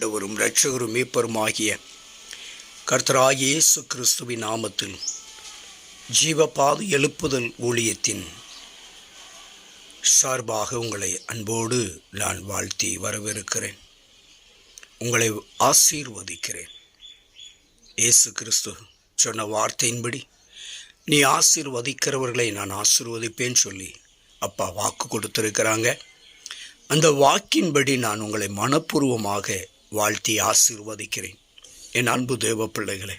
ஆண்டவரும் இரட்சகரும் மீட்பருமாகிய கர்த்தராகிய இயேசு கிறிஸ்துவின் நாமத்தில் ஜீவபாது எழுப்புதல் ஊழியத்தின் சார்பாக உங்களை அன்போடு நான் வாழ்த்தி வரவிருக்கிறேன் உங்களை ஆசீர்வதிக்கிறேன். இயேசு கிறிஸ்து சொன்ன வார்த்தையின்படி நீ ஆசீர்வதிக்கிறவர்களை நான் ஆசீர்வதிப்பேன் சொல்லி அப்பா வாக்கு கொடுத்துருக்கிறாங்க. அந்த வாக்கின்படி நான் உங்களை மனப்பூர்வமாக வாழ்த்தி ஆசீர்வதிக்கிறேன். என் அன்பு தேவ பிள்ளைகளே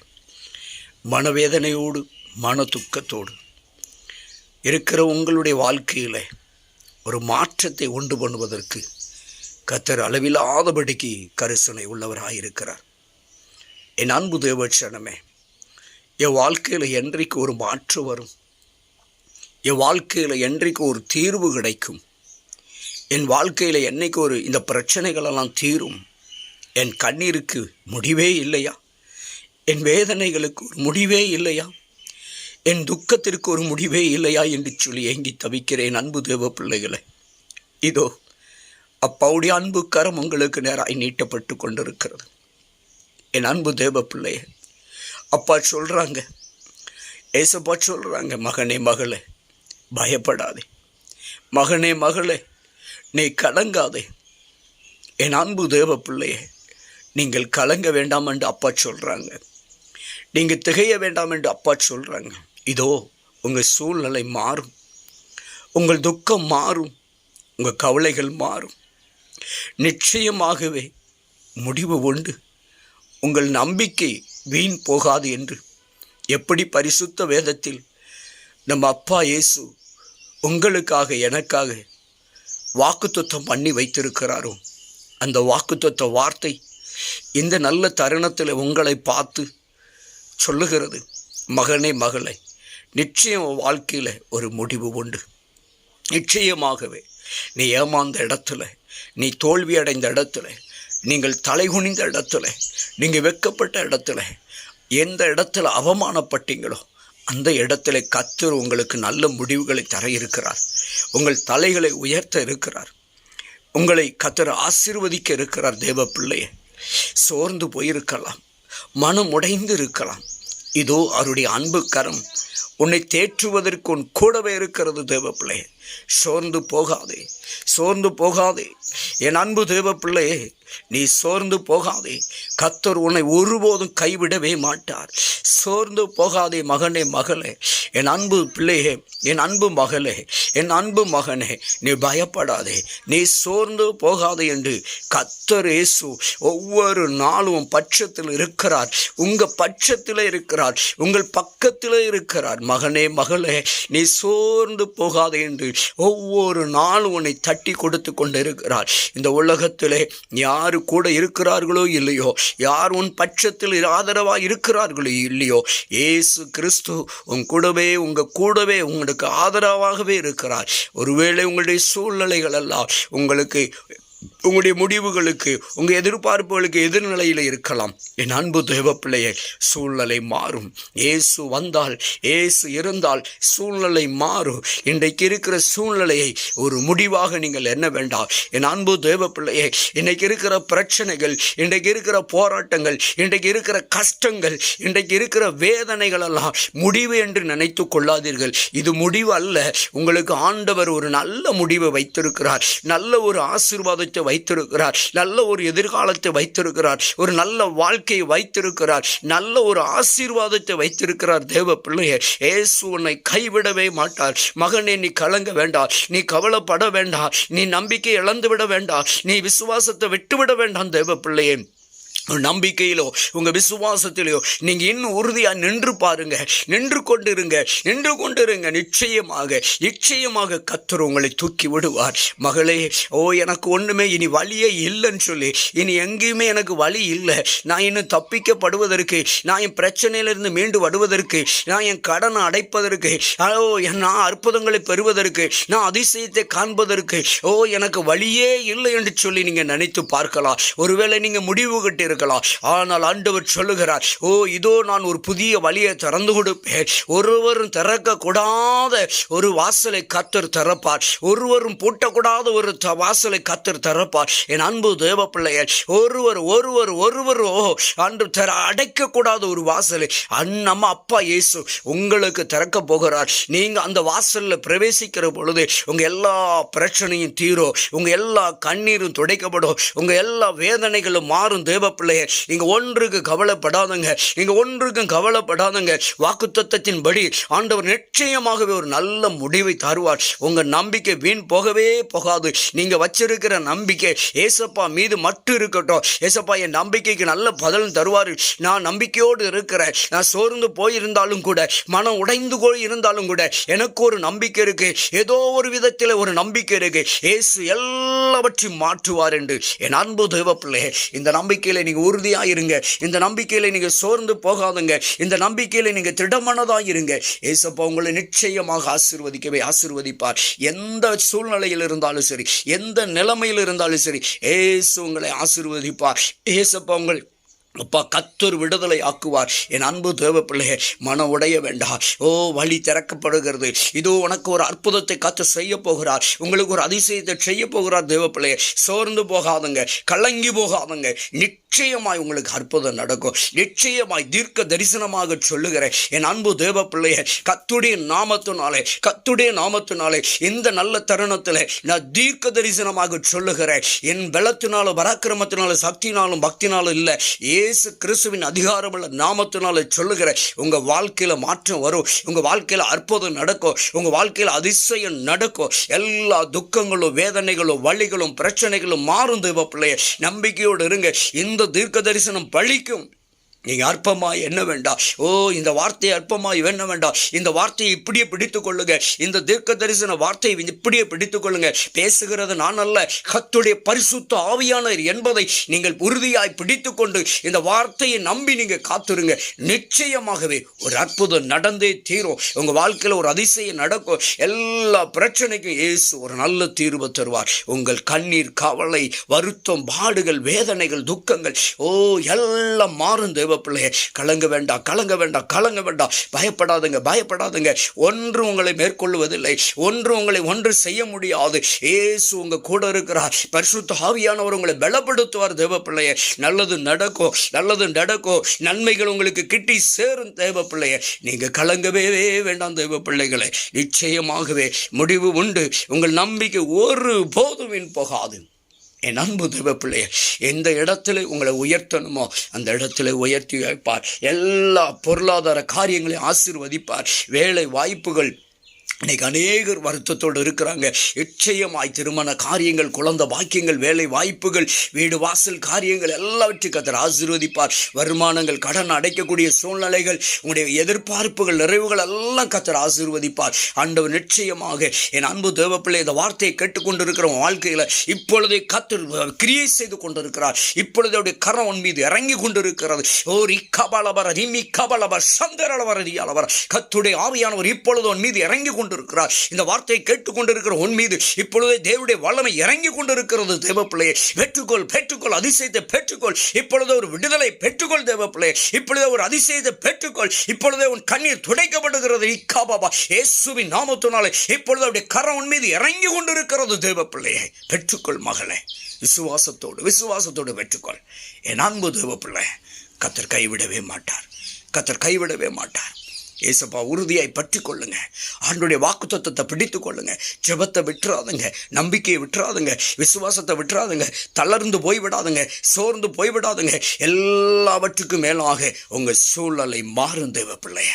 மனவேதனையோடு மன துக்கத்தோடு இருக்கிற உங்களுடைய வாழ்க்கையில் ஒரு மாற்றத்தை உண்டு பண்ணுவதற்கு கத்தர் அளவில்லாதபடிக்கு கரிசனை உள்ளவராக இருக்கிறார். என் அன்பு தேவட்சணமே என் வாழ்க்கையில் என்றைக்கு ஒரு மாற்று வரும் என் வாழ்க்கையில் என்றைக்கு ஒரு தீர்வு கிடைக்கும் என் வாழ்க்கையில் என்னைக்கு ஒரு இந்த பிரச்சனைகளெல்லாம் தீரும் என் கண்ணீருக்கு முடிவே இல்லையா? என் வேதனைகளுக்கு ஒரு முடிவே இல்லையா? என் துக்கத்திற்கு ஒரு முடிவே இல்லையா என்று சொல்லி ஏங்கி தவிக்கிறேன் அன்பு தேவ பிள்ளைகளை. இதோ அப்பாவுடைய அன்பு கரம் உங்களுக்கு நேராய் நீட்டப்பட்டு கொண்டிருக்கிறது. என் அன்பு தேவ பிள்ளைய அப்பா சொல்கிறாங்க ஏசப்பா சொல்கிறாங்க மகனே மகளே பயப்படாதே. மகனே மகளே நீ கலங்காதே. என் அன்பு தேவ பிள்ளையே நீங்கள் கலங்க வேண்டாம் என்று அப்பா சொல்கிறாங்க நீங்கள் திகைய வேண்டாம் என்று அப்பா சொல்கிறாங்க இதோ உங்கள் சூழ்நிலை மாறும். உங்கள் துக்கம் மாறும். உங்கள் கவலைகள் மாறும். நிச்சயமாகவே முடிவு உண்டு. உங்கள் நம்பிக்கை வீண் போகாது என்று. எப்படி பரிசுத்த வேதத்தில் நம்ம அப்பா இயேசு உங்களுக்காக எனக்காக வாக்குத்தத்தம் பண்ணி வைத்திருக்கிறாரோ அந்த வாக்குத்தத்த வார்த்தை இந்த நல்ல தருணத்தில் உங்களை பார்த்து சொல்லுகிறது மகனே மகளே நிச்சயம் வாழ்க்கையில் ஒரு முடிவு உண்டு. நிச்சயமாகவே நீ ஏமாந்த இடத்துல நீ தோல்வி அடைந்த இடத்துல நீங்கள் தலைகுனிந்த இடத்துல நீங்கள் வெக்கப்பட்ட இடத்துல எந்த இடத்துல அவமானப்பட்டீங்களோ அந்த இடத்துல கத்தர் உங்களுக்கு நல்ல முடிவுகளை தர இருக்கிறார். உங்கள் தலைகளை உயர்த்த இருக்கிறார். உங்களை கத்தர் ஆசிர்வதிக்க இருக்கிறார் தேவ பிள்ளையை. சோர்ந்து போயிருக்கலாம். மனம் உடைந்து இருக்கலாம் இதோ அவருடைய அன்பு கரம் உன்னை தேற்றுவதற்கு உன் கூடவே இருக்கிறது தேவப்பிள்ளை சோர்ந்து போகாதே சோர்ந்து போகாதே. என் அன்பு தேவப்பிள்ளையே நீ சோர்ந்து போகாதே. கத்தர் உன்னை ஒருபோதும் கைவிடவே மாட்டார். சோர்ந்து போகாதே மகனே மகளே. என் அன்பு பிள்ளையே என் அன்பு மகளே என் அன்பு மகனே நீ பயப்படாதே. நீ சோர்ந்து போகாதே என்று கத்தர் இயேசு ஒவ்வொரு நாளும் பட்சத்தில் இருக்கிறார். உங்கள் பட்சத்தில் இருக்கிறார். உங்கள் பக்கத்தில் இருக்கிறார். மகனே மகளே நீ சோர்ந்து போகாதே என்று ஒவ்வொரு நாளும் உன்னை தட்டி கொடுத்து கொண்டு இருக்கிறார் இந்த உலகத்திலே யார் கூட இருக்கிறார்களோ இல்லையோ? யார் உன் பட்சத்தில் ஆதரவாக இருக்கிறார்களோ இல்லையோ? ஏசு கிறிஸ்து உன் கூடவே உங்கள் கூடவே உங்களுக்கு ஆதரவாகவே இருக்கிறார். ஒருவேளை உங்களுடைய சூழ்நிலைகள் எல்லாம் உங்களுக்கு உங்களுடைய முடிவுகளுக்கு உங்கள் எதிர்பார்ப்புகளுக்கு எதிர்நிலையில் இருக்கலாம். என் அன்பு தேவ சூழ்நிலை மாறும். ஏசு வந்தால் ஏசு இருந்தால் சூழ்நிலை மாறும். இன்றைக்கு இருக்கிற சூழ்நிலையை ஒரு முடிவாக நீங்கள் என்ன வேண்டாம். என் அன்பு தேவ பிள்ளையே இன்றைக்கு இருக்கிற பிரச்சனைகள் இன்றைக்கு இருக்கிற போராட்டங்கள் இன்றைக்கு இருக்கிற கஷ்டங்கள் இன்றைக்கு இருக்கிற வேதனைகள் எல்லாம் முடிவு என்று நினைத்து கொள்ளாதீர்கள். இது முடிவு அல்ல. உங்களுக்கு ஆண்டவர் ஒரு நல்ல முடிவை வைத்திருக்கிறார். நல்ல ஒரு ஆசீர்வாதத்தை வைத்திருக்கிறார். நல்ல ஒரு எதிர்காலத்தை வைத்திருக்கிறார். ஒரு நல்ல வாழ்க்கையை வைத்திருக்கிறார். நல்ல ஒரு ஆசீர்வாதத்தை வைத்திருக்கிறார் தேவ பிள்ளையே. ஏசு உன்னை கைவிடவே மாட்டார். மகனே நீ கலங்க வேண்டாம். நீ கவலைப்பட வேண்டாம். நீ நம்பிக்கை இழந்து விட வேண்டாம். நீ விசுவாசத்தை விட்டுவிட வேண்டாம் தேவ பிள்ளையே. நம்பிக்கையிலோ உங்கள் விசுவாசத்திலையோ நீங்கள் இன்னும் உறுதியாக நின்று பாருங்க. நின்று கொண்டிருங்க. நின்று கொண்டிருங்க. நிச்சயமாக நிச்சயமாக கத்தர் உங்களை தூக்கி விடுவார். மகளே ஓ எனக்கு ஒன்றுமே இனி வழியே இல்லைன்னு சொல்லி இனி எங்கேயுமே எனக்கு வழி இல்லை. நான் இன்னும் தப்பிக்கப்படுவதற்கு நான் என் பிரச்சனையிலிருந்து மீண்டு வருவதற்கு நான் என் கடனை அடைப்பதற்கு ஓ நான் அற்புதங்களை பெறுவதற்கு நான் அதிசயத்தை காண்பதற்கு ஓ எனக்கு வழியே இல்லை என்று சொல்லி நீங்கள் நினைத்து பார்க்கலாம். ஒருவேளை நீங்கள் முடிவு கட்டி இருக்கலாம். ஆனால் ஆண்டவர் சொல்லுகிறார் ஓ இதோ நான் ஒரு புதிய வழியை திறந்து கொடுப்பேன். ஒருவரும் திறக்க கூடாத ஒரு வாசலை கத்தர் திறப்பார். ஒருவரும் பூட்டக்கூடாத ஒரு வாசலை கத்தர் திறப்பார். என் அன்பு தேவ பிள்ளையர் ஒருவர் ஒருவர் ஓ அன்று திற அடைக்கக்கூடாத ஒரு வாசலை. அண்ணம் அப்பா இயேசு உங்களுக்கு திறக்க போகிறார். நீங்க அந்த வாசல்ல பிரவேசிக்கிற பொழுது உங்க எல்லா பிரச்சனையும் தீரும். உங்க எல்லா கண்ணீரும் துடைக்கப்படும். உங்க எல்லா வேதனைகளும் மாறும் தேவ பிள்ளைய நீங்க ஒன்றுக்கு கவலைப்படாதங்க நீங்க ஒன்றுக்கும் கவலைப்படாதங்க. வாக்குத்தத்தின் படி ஆண்டவர் நிச்சயமாகவே ஒரு நல்ல முடிவை தருவார். உங்க நம்பிக்கை வீண் போகவே போகாது. நீங்க வச்சிருக்கிற நம்பிக்கை ஏசப்பா மீது மட்டும் இருக்கட்டும். ஏசப்பா என் நம்பிக்கைக்கு நல்ல பதில் தருவார். நான் நம்பிக்கையோடு இருக்கிறேன். நான் சோர்ந்து போயிருந்தாலும் கூட மனம் உடைந்து போய் இருந்தாலும் கூட எனக்கு ஒரு நம்பிக்கை இருக்கு. ஏதோ ஒரு விதத்தில் ஒரு நம்பிக்கை இருக்கு. ஏசு எல்லாவற்றையும் மாற்றுவார் என்று. என் அன்பு தேவ பிள்ளை இந்த நம்பிக்கையில நீங்கள் உறுதியா இருங்க இந்த நம்பிக்கையில நீங்க சோர்ந்து போகாதுங்க. இந்த நம்பிக்கையில நீங்க திடமனதாக இருங்க ஏசப்பா உங்களை நிச்சயமாக ஆசிர்வதிக்கவே ஆசிர்வதிப்பார். எந்த சூழ்நிலையில் இருந்தாலும் சரி எந்த நிலைமையில் இருந்தாலும் சரி ஏசு உங்களை ஆசிர்வதிப்பார். ஏசப்பா உங்கள் அப்பா கத்தர் விடுதலை ஆக்குவார். என் அன்பு தேவ பிள்ளையே மன உடைய வேண்டாம் ஓ வழி திறக்கப்படுகிறது. இதோ உனக்கு ஒரு அற்புதத்தை கத்து செய்ய போகிறார். உங்களுக்கு ஒரு அதிசயத்தை செய்ய போகிறார் தேவ பிள்ளையே சோர்ந்து போகாதுங்க. கலங்கி போகாதுங்க. நிச்சயமாய் உங்களுக்கு அற்புதம் நடக்கும். நிச்சயமாய் தீர்க்க தரிசனமாக சொல்லுகிறேன். என் அன்பு தேவ பிள்ளைய கத்துடைய நாமத்தினாலே கத்துடைய நாமத்தினாலே இந்த நல்ல தருணத்தில் நான் தீர்க்க தரிசனமாக சொல்லுகிறேன். என் பலத்தினாலும் பராக்கிரமத்தினாலும் சக்தினாலும் பக்தினாலும் இல்லை. இயேசு கிறிஸ்துவின் அதிகாரமுள்ள நாமத்தினால சொல்லுகிற உங்கள் வாழ்க்கையில் மாற்றம் வரும். உங்கள் வாழ்க்கையில் அற்புதம் நடக்கும். உங்கள் வாழ்க்கையில் அதிசயம் நடக்கும். எல்லா துக்கங்களும் வேதனைகளும் வழிகளும் பிரச்சனைகளும் மாறும் தேவ பிள்ளைய நம்பிக்கையோடு இருங்க. இந்த தீர்க்க தரிசனம் பழிக்கும். நீங்கள் அற்பமாய் என்ன வேண்டாம். ஓ இந்த வார்த்தையை அற்பமாய் என்ன வேண்டாம். இந்த வார்த்தையை இப்படியே பிடித்து கொள்ளுங்க. இந்த தீர்க்க தரிசன வார்த்தையை இப்படியே பிடித்து கொள்ளுங்க. பேசுகிறது நான் அல்ல. கத்துடைய பரிசுத்த ஆவியானவர் என்பதை நீங்கள் உறுதியாய் பிடித்து கொண்டு இந்த வார்த்தையை நம்பி நீங்கள் காத்துருங்க. நிச்சயமாகவே ஒரு அற்புதம் நடந்தே தீரும். உங்கள் வாழ்க்கையில் ஒரு அதிசயம் நடக்கும். எல்லா பிரச்சனைக்கும் இயேசு ஒரு நல்ல தீர்வு தருவார். உங்கள் கண்ணீர் கவலை வருத்தம் பாடுகள் வேதனைகள் துக்கங்கள் ஓ எல்லாம் மாறும் தேவ பிள்ளையே கலங்க வேண்டாம் கலங்க வேண்டாம் கலங்க வேண்டாம் பயப்படாதுங்க பயப்படாதுங்க. ஒன்று உங்களை மேற்கொள்வதில்லை ஒன்று உங்களை ஒன்று செய்ய முடியாது. ஏசு உங்க கூட இருக்கிறார். பரிசுத்த ஆவியானவர் உங்களை பலப்படுத்துவார் தேவ பிள்ளையே. நல்லது நடக்கும் நல்லது நடக்கும் நன்மைகள் உங்களுக்கு கிட்டி சேரும் தேவ பிள்ளையே. நீங்க கலங்கவே வேண்டாம் தேவ பிள்ளைகளை. நிச்சயமாகவே முடிவு உண்டு. உங்கள் நம்பிக்கை ஒரு போதும் போகாது. என் அன்பு தேவ பிள்ளைய எந்த இடத்துல உங்களை உயர்த்தணுமோ அந்த இடத்துல உயர்த்தி வைப்பார். எல்லா பொருளாதார காரியங்களையும் ஆசிர்வதிப்பார். வேலை வாய்ப்புகள் இன்னைக்கு அநேகர் வருத்தத்தோடு இருக்கிறாங்க. நிச்சயமாய் திருமண காரியங்கள் குழந்தை பாக்கியங்கள் வேலை வாய்ப்புகள் வீடு வாசல் காரியங்கள் எல்லாவற்றையும் கத்தர் ஆசீர்வதிப்பார். வருமானங்கள் கடன் அடைக்கக்கூடிய சூழ்நிலைகள் உங்களுடைய எதிர்பார்ப்புகள் நிறைவுகள் எல்லாம் கத்தர் ஆசீர்வதிப்பார். ஆண்டவர் நிச்சயமாக என் அன்பு தேவப்பிள்ளை இந்த வார்த்தையை கேட்டுக்கொண்டிருக்கிற வாழ்க்கையில் இப்பொழுதே கத்தர் கிரியை செய்து கொண்டிருக்கிறார். இப்பொழுது அவருடைய கரம் உன் மீது இறங்கி கொண்டிருக்கிறது. ஓ ரிக்கபலவர ரிமி கபலபர் சந்தரளவர ரியாலவர் கத்துடைய ஆவியானவர் இப்பொழுது உன் மீது இறங்கி கொண்டிருக்கிறார். இந்த வார்த்தையை கேட்டுக்கொண்டிருக்கிற உன் மீது இப்பொழுதே தேவனுடைய வல்லமை இறங்கி கொண்டிருக்கிறது தேவ பிள்ளையே பெற்றுக்கொள் பெற்றுக்கொள் அதிசயத்தை பெற்றுக்கொள். இப்பொழுது ஒரு விடுதலை பெற்றுக்கொள் தேவ பிள்ளையே இப்பொழுதே ஒரு அதிசயத்தை பெற்றுக்கொள். இப்பொழுதே உன் கண்ணீர் துடைக்கப்படுகிறது. இக்கா பாபா இயேசுவின் நாமத்தினாலே இப்பொழுது அவருடைய கரம் உன் மீது இறங்கி கொண்டிருக்கிறது தேவ பிள்ளையே பெற்றுக்கொள் மகளே. விசுவாசத்தோடு விசுவாசத்தோடு பெற்றுக்கொள். என் அன்பு தேவ பிள்ளை கத்தர் கைவிடவே மாட்டார். கத்தர் கைவிடவே மாட்டார். ஏசப்பா உறுதியாய் பற்றி கொள்ளுங்க ஆண்டுடைய வாக்கு தத்துவத்தை பிடித்து கொள்ளுங்க ஜபத்தை விட்டுறாதுங்க. நம்பிக்கையை விட்டுறாதுங்க. விசுவாசத்தை விட்டுறாதுங்க. தளர்ந்து போய்விடாதுங்க. சோர்ந்து போய்விடாதுங்க. எல்லாவற்றுக்கும் மேலாக உங்கள் சூழலை மாறும் தேவ பிள்ளைய.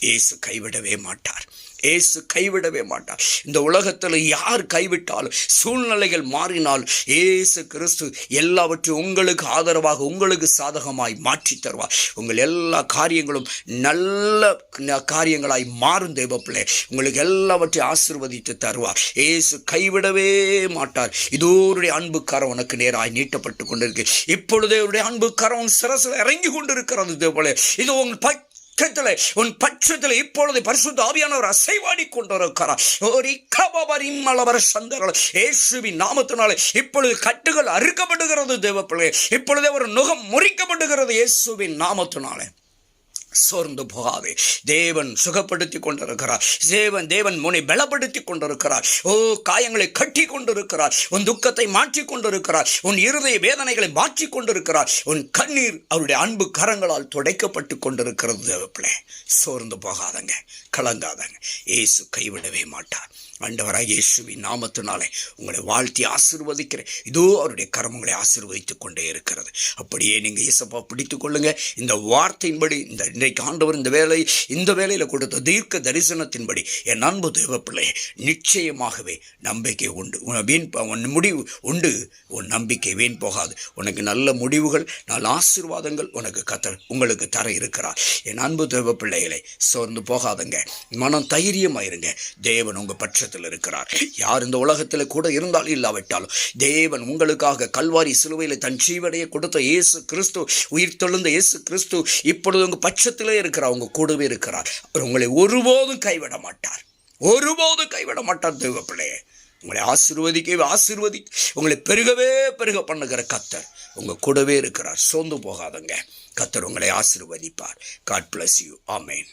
இயேசு கைவிடவே மாட்டார். இயேசு கைவிடவே மாட்டார். இந்த உலகத்தில் யார் கைவிட்டாலும் சூழ்நிலைகள் மாறினால் ஏசு கிறிஸ்து எல்லாவற்றையும் உங்களுக்கு ஆதரவாக உங்களுக்கு சாதகமாய் மாற்றி தருவார். உங்கள் எல்லா காரியங்களும் நல்ல ந- காரியங்களாய் மாறும் தேவப்பிள்ளை உங்களுக்கு எல்லாவற்றையும் ஆசிர்வதித்து தருவார். ஏசு கைவிடவே மாட்டார். இதோருடைய அன்பு கரம் உனக்கு நேராய் நீட்டப்பட்டு கொண்டிருக்கு. இப்பொழுதே அவருடைய அன்பு கரம் சிரசில் இறங்கி கொண்டிருக்கிறது தேவப்பிள்ளை இது உங்கள் பக்கத்தில் உன் பட்சத்தில் இப்பொழுது பரிசுத்த ஆவியானவர் அசைவாடி கொண்டிருக்கிறார். ஒரு கபபரின் மலவர சந்தர்கள் இயேசுவின் நாமத்தினாலே இப்பொழுது கட்டுகள் அறுக்கப்படுகிறது தேவப்பிள்ளை இப்பொழுது ஒரு நுகம் முறிக்கப்படுகிறது இயேசுவின் நாமத்தினாலே. சோர்ந்து போகாதே. தேவன் சுகப்படுத்தி கொண்டிருக்கிறார். தேவன் தேவன் முனை பலப்படுத்தி கொண்டிருக்கிறார். ஓ காயங்களை கட்டி கொண்டிருக்கிறார். உன் துக்கத்தை மாற்றி கொண்டிருக்கிறார். உன் இருதய வேதனைகளை மாற்றி கொண்டிருக்கிறார். உன் கண்ணீர் அவருடைய அன்பு கரங்களால் துடைக்கப்பட்டு கொண்டிருக்கிறது தேவப்பிள்ளை. சோர்ந்து போகாதங்க. கலங்காதங்க. இயேசு கைவிடவே மாட்டார். ஆண்டவராக இயேசுவின் நாமத்தினாலே உங்களை வாழ்த்தி ஆசிர்வதிக்கிறேன். இதோ அவருடைய கர்மங்களை ஆசீர்வதித்துக் கொண்டே இருக்கிறது. அப்படியே நீங்கள் இயேசப்பா பிடித்துக் கொள்ளுங்க. இந்த வார்த்தையின்படி இந்த இன்றைக்கு ஆண்டவர் இந்த வேலை இந்த வேலையில் கொடுத்த தீர்க்க தரிசனத்தின்படி என் அன்பு தேவப்பிள்ளை நிச்சயமாகவே நம்பிக்கை உண்டு. வீண் உன் முடிவு உண்டு. உன் நம்பிக்கை வீண் போகாது. உனக்கு நல்ல முடிவுகள் நல்ல ஆசீர்வாதங்கள் உனக்கு கத்த உங்களுக்கு தர இருக்கிறார். என் அன்பு தேவ பிள்ளைகளை சோர்ந்து போகாதங்க. மனம் தைரியமாயிருங்க. தேவன் உங்கள் பட்சத்தில் இருக்கிறார். யார் இந்த உலகத்தில் கூட இருந்தாலும் இல்லாவிட்டாலும் தேவன் உங்களுக்காக கல்வாரி சிலுவையில் தன் ஜீவனையை கொடுத்த இயேசு கிறிஸ்து உயிர் தெழுந்த இயேசு கிறிஸ்து இப்பொழுது உங்கள் பட்சத்திலே இருக்கிறார் உங்கள் கூடவே இருக்கிறார். அவர் உங்களை ஒருபோதும் கைவிட மாட்டார். ஒருபோதும் கைவிட மாட்டார் தேவப்பிள்ளையே. உங்களை ஆசீர்வதிக்கவே ஆசிர்வதி உங்களை பெருகவே பெருக பண்ணுகிற கத்தர் உங்கள் கூடவே இருக்கிறார். சோர்ந்து போகாதங்க. கத்தர் உங்களை ஆசிர்வதிப்பார். God bless you amen